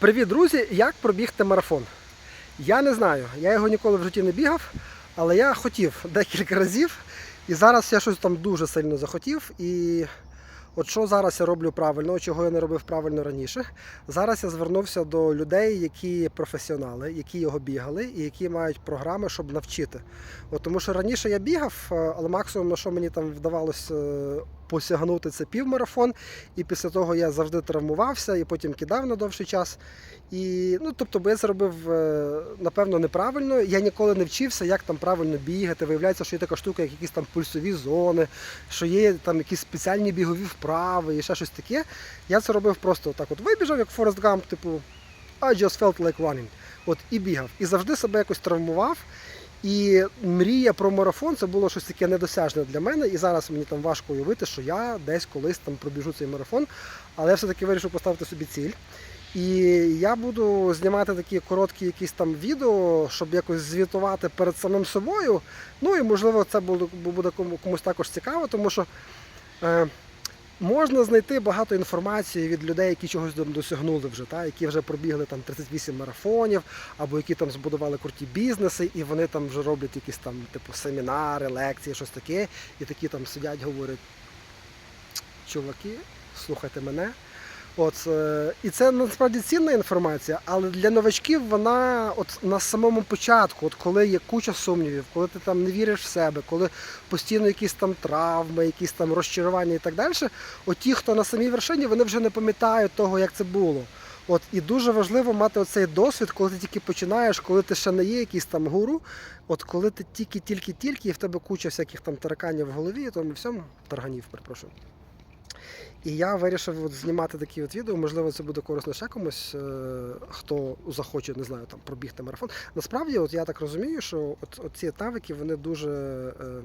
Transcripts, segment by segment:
Привіт, друзі! Як пробігти марафон? Я не знаю, я його ніколи в житті не бігав, але я хотів декілька разів. І зараз я щось там дуже сильно захотів. І от що зараз я роблю правильно, чого я не робив правильно раніше. Зараз я звернувся до людей, які професіонали, які його бігали, і які мають програми, щоб навчити. От тому що раніше я бігав, е, але максимум на що мені там вдавалося е, посягнути, це півмарафон. І після того я завжди травмувався і потім кидав на довший час. І, ну, тобто, бо я це робив, е, напевно, неправильно. Я ніколи не вчився, як там правильно бігати. Виявляється, що є така штука, як якісь там пульсові зони, що є там якісь спеціальні бігові вправи і ще щось таке. Я це робив просто так: от вибіжав, як Форест Гамп, типу, I just felt like running. От і бігав. І завжди себе якось травмував. І мрія про марафон це було щось таке недосяжне для мене. І зараз мені там важко уявити, що я десь колись там пробіжу цей марафон. Але я все-таки вирішив поставити собі ціль. І я буду знімати такі короткі якісь там відео, щоб якось звітувати перед самим собою. Ну і можливо це буде, комусь також цікаво, тому що е, можна знайти багато інформації від людей, які чогось досягнули вже, та, які вже пробігли там 38 марафонів, або які там збудували круті бізнеси, і вони там вже роблять якісь там типу семінари, лекції, щось таке, і такі там сидять, говорять, чуваки, слухайте мене. От, е, і це насправді цінна інформація, але для новачків вона от на самому початку, от коли є куча сумнівів, коли ти там не віриш в себе, коли постійно якісь там травми, якісь там розчарування і так далі, от ті, хто на самій вершині, вони вже не пам'ятають того, як це було. От і дуже важливо мати оцей досвід, коли ти тільки починаєш, коли ти ще не є якийсь там гуру. От коли ти тільки-тільки-тільки, і в тебе куча всяких там тараканів в голові, і тому всьому тарганів, перепрошую. І я вирішив от знімати такі от відео. Можливо, це буде корисно ще комусь, е, хто захоче, не знаю, там пробігти марафон. Насправді, от я так розумію, що от, от ці навики вони дуже, е,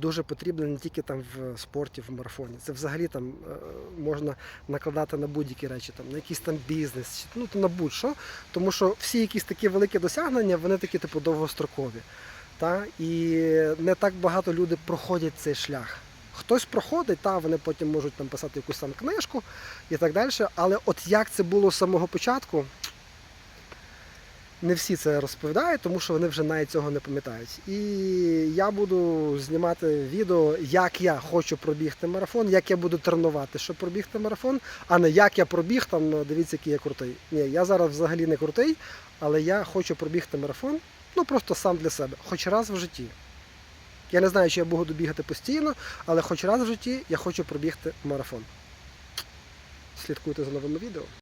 дуже потрібні не тільки там в спорті, в марафоні. Це взагалі там е, можна накладати на будь-які речі, там на якийсь там бізнес, чи- ну на будь-що. Тому що всі якісь такі великі досягнення, вони такі, типу, довгострокові. Та? І не так багато люди проходять цей шлях. Хтось проходить, та вони потім можуть там писати якусь там книжку і так далі. Але от як це було з самого початку, не всі це розповідають, тому що вони вже навіть цього не пам'ятають. І я буду знімати відео, як я хочу пробігти марафон, як я буду тренувати, щоб пробігти марафон, а не як я пробіг, там ну, дивіться, який я крутий. Ні, я зараз взагалі не крутий, але я хочу пробігти марафон, ну просто сам для себе, хоч раз в житті. Я не знаю, чи я буду бігати постійно, але хоч раз в житті я хочу пробігти марафон. Слідкуйте за новими відео.